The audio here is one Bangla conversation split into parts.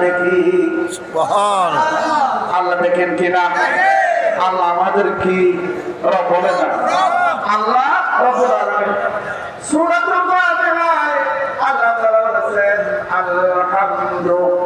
দেখি আল্লাহ দেখেন কিনা আল্লাহ আমাদের কি? বলে না। আল্লাহ সুরাত আল্লাহ আল্লাহ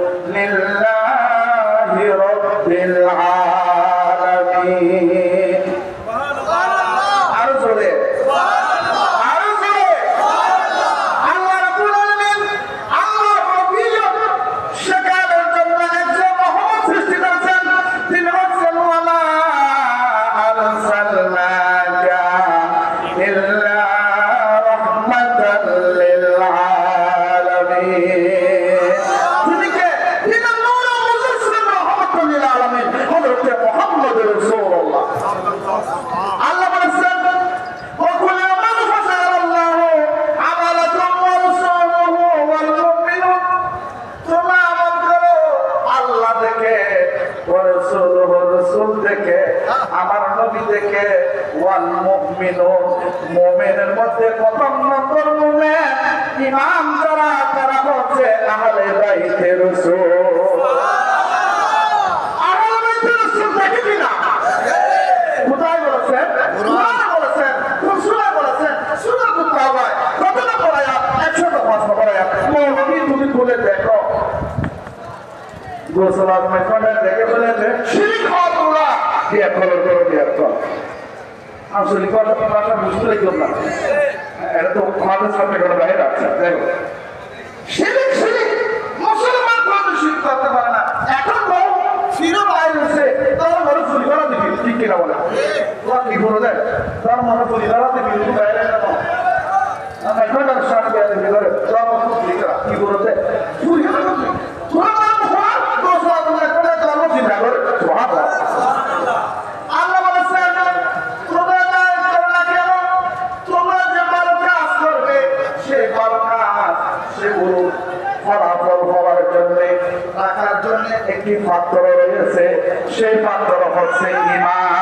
আমার নবী দেখে ওয়াল মুমিনুন মুমিনের মধ্যে প্রথম নম্বর মুমিন ইমাম যারা তারা হচ্ছে আহলে বাইতে রসুল। আহলে বাইতে রসুল দেখে কিনা কোথায় বলেছেন? কোরআনে। বলেছেন রসুলে বলেছেন সুরা গোসল আজমে কোনে দেখে বলেছে শিরিক হওয়া তোমরা বিয়া করো করো বিয়া কর। আসলে কথা ভাষা বুঝতে লাগলাম না এটা তো আমাদের সামনে কোনো বাইরে আছে দেখো। শিরিক শিরিক। মুসলমান কোনো শিরিক করতে পারে না। এখন বউ ফিরে বাইরে হচ্ছে তার ঘরে চুরি করা দেখি ঠিক কিনা বলে। তোরা কি করে দেয় তার মনে চুরি করা দেখি বাইরে না এখন আর সাত ভিতরে তোরা চুরি করা কি করে দেয় চুরি করা দেখি তোরা আমার ভয় দোষ আদমে করে তোরা মনে চিন্তা করে সুবহানাল্লাহ আল্লাহ বলেছেন তোমরা যা করো না কেন তোমরা যে ভালো কাজ করবে সেই ভালো কাজ সেগুলো ফলাফল হওয়ার জন্য রাখার জন্য একটি পাত্র রয়েছে? সেই পাত্র হচ্ছে ইমান